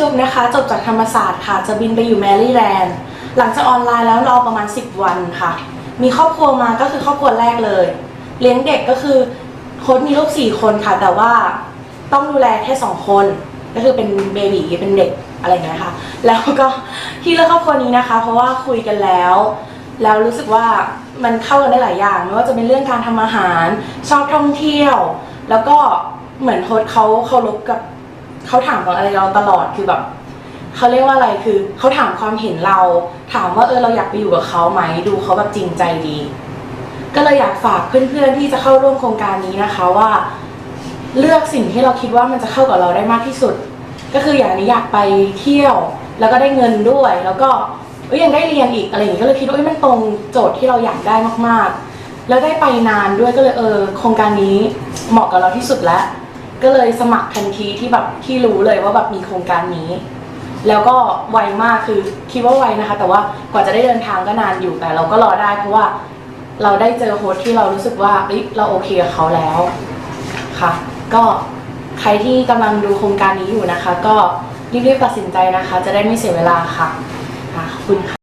จุ๊บนะคะ จบจากธรรมศาสตร์ค่ะ จะบินไปอยู่แมรี่แลนด์ หลังจากออนไลน์แล้วรอประมาณ 10 วันค่ะ มีครอบครัวมาก็คือครอบครัวแรกเลย เลี้ยงเด็กก็คือโค้ชมีลูก 4 คนค่ะ แต่ว่าต้องดูแลแค่ 2 คน ก็คือเป็นเบบีเป็นเด็กอะไรเงี้ยค่ะ แล้วก็ที่เลือกครอบครัวนี้นะคะ เพราะว่าคุยกันแล้ว แล้วรู้สึกว่ามันเข้ากันได้หลายอย่างไม่ว่าจะเป็นเรื่องการทำอาหาร ชอบท่องเที่ยว แล้วก็เหมือนโค้ชเขาเคารพกับ เขาถามอะไรเราตลอดคือแบบเขาเรียกว่าอะไรคือเขาถามความเห็นเรา ถามว่าเออเราอยากไปอยู่กับเขาไหมดูเขาแบบจริงใจดี ก็เลยอยากฝากเพื่อนๆที่จะเข้าร่วมโครงการนี้นะคะว่า เลือกสิ่งที่เราคิดว่ามันจะเข้ากับเราได้มากที่สุด ก็คืออย่างนี้อยากไปเที่ยว แล้วก็ได้เงินด้วย แล้วก็เอ้ยยังได้เรียนอีกอะไรอย่างนี้ก็เลยคิดว่ามันตรงโจทย์ที่เราอยากได้มากๆ แล้วได้ไปนานด้วยก็เลยเออโครงการนี้เหมาะกับเราที่สุดแล้ว ก็เลยสมัครทันทีที่แบบที่รู้เลยว่าแบบมีโครงการนี้ แล้วก็ไวมากคือคิดว่าไวนะคะ แต่ว่ากว่าจะได้เดินทางก็นานอยู่แต่เราก็รอได้ เพราะว่าเราได้เจอโฮสที่เรารู้สึกว่าเอ้ยเราโอเคกับเขาแล้วค่ะก็ใครที่กำลังดูโครงการนี้อยู่นะคะ ก็รีบๆตัดสินใจนะคะ จะได้ไม่เสียเวลาค่ะขอบคุณค่ะ